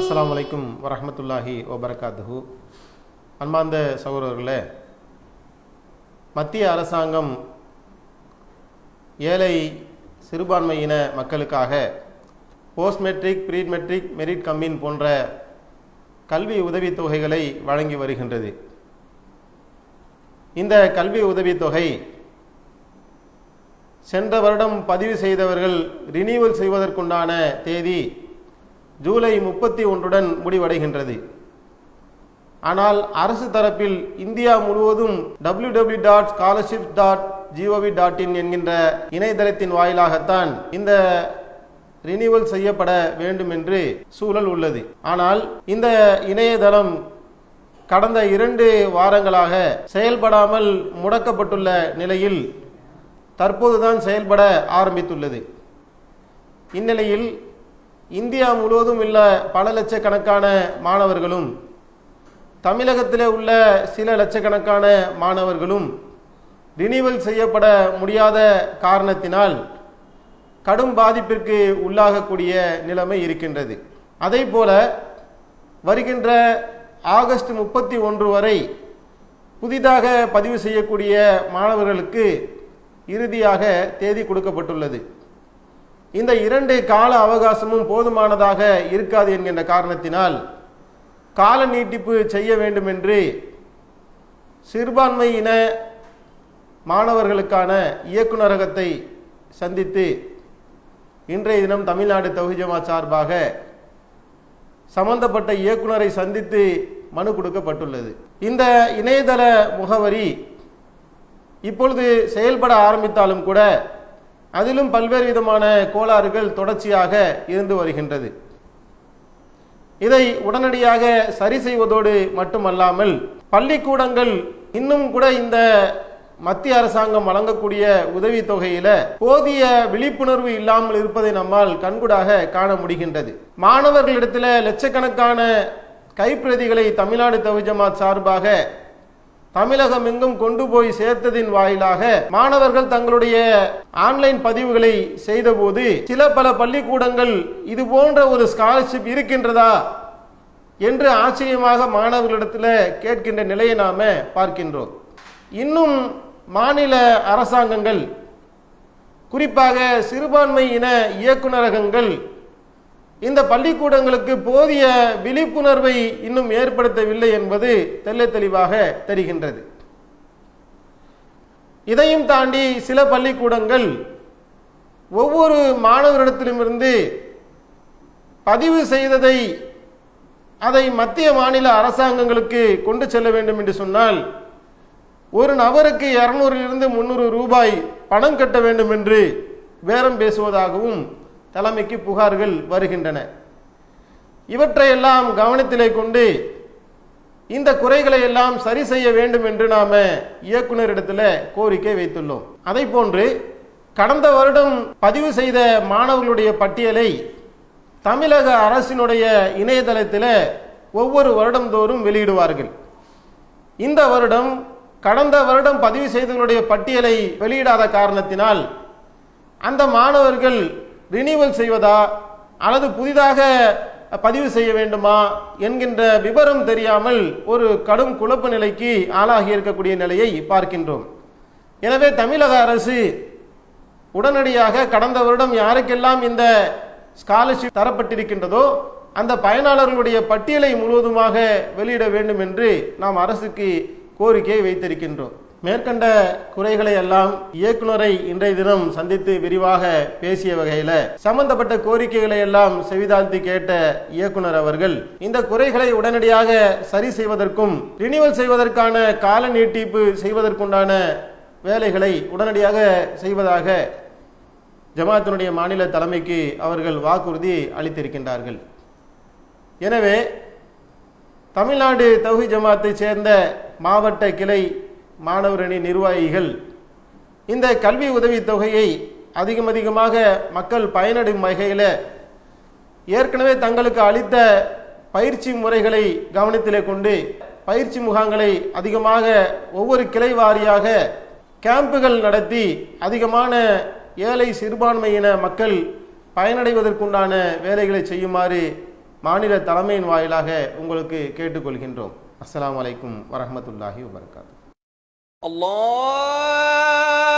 அஸ்லாம் வலைக்கும் வரமத்துல்லாஹி வபரகாத்துஹு. அன்பார்ந்த சகோதரர்களே மத்திய அரசாங்கம் ஏழை சிறுபான்மையின மக்களுக்காக post matric pre matric merit cum means போன்ற கல்வி உதவித்தொகைகளை வழங்கி வருகின்றது. இந்த கல்வி உதவித்தொகை சென்ற வருடம் பதிவு செய்தவர்கள் ரினியூவல் செய்வதற்குண்டான தேதி ஜூலை முப்பத்தி ஒன்றுடன் முடிவடைகின்றது. ஆனால் அரசு தரப்பில் இந்தியா முழுவதும் W W dot scholarship dot G O V dot in என்கின்ற இணையதளத்தின் வாயிலாகத்தான் இந்த ரினியூவல் செய்யப்பட வேண்டும் என்று சூழல் உள்ளது. ஆனால் இந்த இணையதளம் கடந்த இரண்டு வாரங்களாக செயல்படாமல் முடக்கப்பட்டுள்ள நிலையில் தற்போதுதான் செயல்பட ஆரம்பித்துள்ளது. இந்நிலையில் இந்தியா முழுவதும் உள்ள பல லட்சக்கணக்கான மாணவர்களும் தமிழகத்தில் உள்ள சில லட்சக்கணக்கான மாணவர்களும் ரினிவல் செய்யப்பட முடியாத காரணத்தினால் கடும் பாதிப்பிற்கு உள்ளாகக்கூடிய நிலைமை இருக்கின்றது. அதே போல வருகின்ற ஆகஸ்ட் முப்பத்தி ஒன்று வரை புதிதாக பதிவு செய்யக்கூடிய மாணவர்களுக்கு இறுதியாக தேதி கொடுக்கப்பட்டுள்ளது. இந்த இரண்டு கால அவகாசமும் போதுமானதாக இருக்காது என்கின்ற காரணத்தினால் கால நீட்டிப்பு செய்ய வேண்டும் என்று சிறுபான்மையின மாணவர்களுக்கான இயக்குநரகத்தை சந்தித்து இன்றைய தினம் தமிழ்நாடு தௌஹிஜமா சார்பாக சம்பந்தப்பட்ட இயக்குனரை சந்தித்து மனு கொடுக்கப்பட்டுள்ளது. இந்த இணையதள முகவரி இப்பொழுது செயல்பட ஆரம்பித்தாலும் கூட அதிலும் பல்வேறு விதமான கோளாறுகள் தொடர்ச்சியாக இருந்து வருகின்றது. இதை உடனடியாக சரி செய்வதோடு மட்டுமல்லாமல் பள்ளிக்கூடங்கள் இன்னும் கூட இந்த மத்திய அரசாங்கம் வழங்கக்கூடிய உதவி தொகையில போதிய விழிப்புணர்வு இல்லாமல் இருப்பதை நம்மால் கண்கூடாக காண முடிகின்றது. மாணவர்களிடத்தில் லட்சக்கணக்கான கைப்பிரதிகளை தமிழ்நாடு தவிஜமாத் சார்பாக தமிழகம் எங்கும் கொண்டு போய் சேர்த்ததின் வாயிலாக மாணவர்கள் தங்களுடைய ஆன்லைன் பதிவுகளை செய்தபோது சில பல பள்ளிக்கூடங்கள் இது போன்ற ஒரு ஸ்காலர்ஷிப் இருக்கின்றதா என்று ஆச்சரியமாக மாணவர்களிடத்தில் கேட்கின்ற நிலையை நாம் பார்க்கின்றோம். இன்னும் மாநில அரசாங்கங்கள் குறிப்பாக சிறுபான்மை இன இயக்குநரகங்கள் இந்த பள்ளிக்கூடங்களுக்கு போதிய விழிப்புணர்வை இன்னும் ஏற்படுத்தவில்லை என்பது தெல்ல தெளிவாக தெரிகின்றது. இதையும் தாண்டி சில பள்ளிக்கூடங்கள் ஒவ்வொரு மாணவரிடத்திலுமிருந்து பதிவு செய்ததை அதை மத்திய மாநில அரசாங்கங்களுக்கு கொண்டு செல்ல வேண்டும் என்று சொன்னால் ஒரு நபருக்கு இருநூறிலிருந்து முந்நூறு ரூபாய் பணம் கட்ட வேண்டும் என்று பேரம் பேசுவதாகவும் தலைமைக்கு புகார்கள் வருகின்றன. இவற்றையெல்லாம் கவனத்திலே கொண்டு இந்த குறைகளை எல்லாம் சரி செய்ய வேண்டும் என்று நாம் இயக்குனரிடத்தில் கோரிக்கை வைத்துள்ளோம். அதை போன்று கடந்த வருடம் பதிவு செய்த மாணவர்களுடைய பட்டியலை தமிழக அரசினுடைய இணையதளத்தில் ஒவ்வொரு வருடந்தோறும் வெளியிடுவார்கள். இந்த வருடம் கடந்த வருடம் பதிவு செய்தவர்களுடைய பட்டியலை வெளியிடாத காரணத்தினால் அந்த மாணவர்கள் ரினியூவல் செய்வதா? அல்லது புதிதாக பதிவு செய்ய வேண்டுமா? என்கின்ற விவரம் தெரியாமல் ஒரு கடும் குழப்ப நிலைக்கு ஆளாகி இருக்கக்கூடிய நிலையை பார்க்கின்றோம். எனவே தமிழக அரசு உடனடியாக கடந்த வருடம் யாருக்கெல்லாம் இந்த ஸ்காலர்ஷிப் தரப்பட்டிருக்கின்றதோ அந்த பயனாளர்களுடைய பட்டியலை முழுவதுமாக வெளியிட வேண்டும் என்று நாம் அரசுக்கு கோரிக்கை வைத்திருக்கின்றோம். மேற்கண்ட குறைகளை எல்லாம் இயக்குனரை இன்றைய தினம் சந்தித்து விரிவாக பேசிய வகையில சம்பந்தப்பட்ட கோரிக்கைகளை எல்லாம் செவிதாழ்த்தி கேட்ட இயக்குனர் அவர்கள் இந்த குறைகளை உடனடியாக சரி செய்வதற்கும் ரினிவல் செய்வதற்கான கால நீட்டிப்பு செய்வதற்குண்டான வேலைகளை உடனடியாக செய்வதாக ஜமாத்தினுடைய மாநில தலைமைக்கு அவர்கள் வாக்குறுதி அளித்திருக்கின்றார்கள். எனவே தமிழ்நாடு தௌஹி ஜமாத்தை சேர்ந்த மாவட்ட கிளை மாணவரணி நிர்வாகிகள் இந்த கல்வி உதவித்தொகையை அதிகம் அதிகமாக மக்கள் பயனடையும் வகையில் ஏற்கனவே தங்களுக்கு அளித்த பயிற்சி முறைகளை கவனத்திலே கொண்டு பயிற்சி முகாங்களை அதிகமாக ஒவ்வொரு கிளை வாரியாக கேம்புகள் நடத்தி அதிகமான ஏழை சிறுபான்மையின மக்கள் பயனடைவதற்குண்டான வேலைகளை செய்யுமாறு மாநில தலைமையின் வாயிலாக உங்களுக்கு கேட்டுக்கொள்கின்றோம். அஸ்லாம் வலைக்கும் வரமத்துல்லாஹி வபர்காத்து. Allah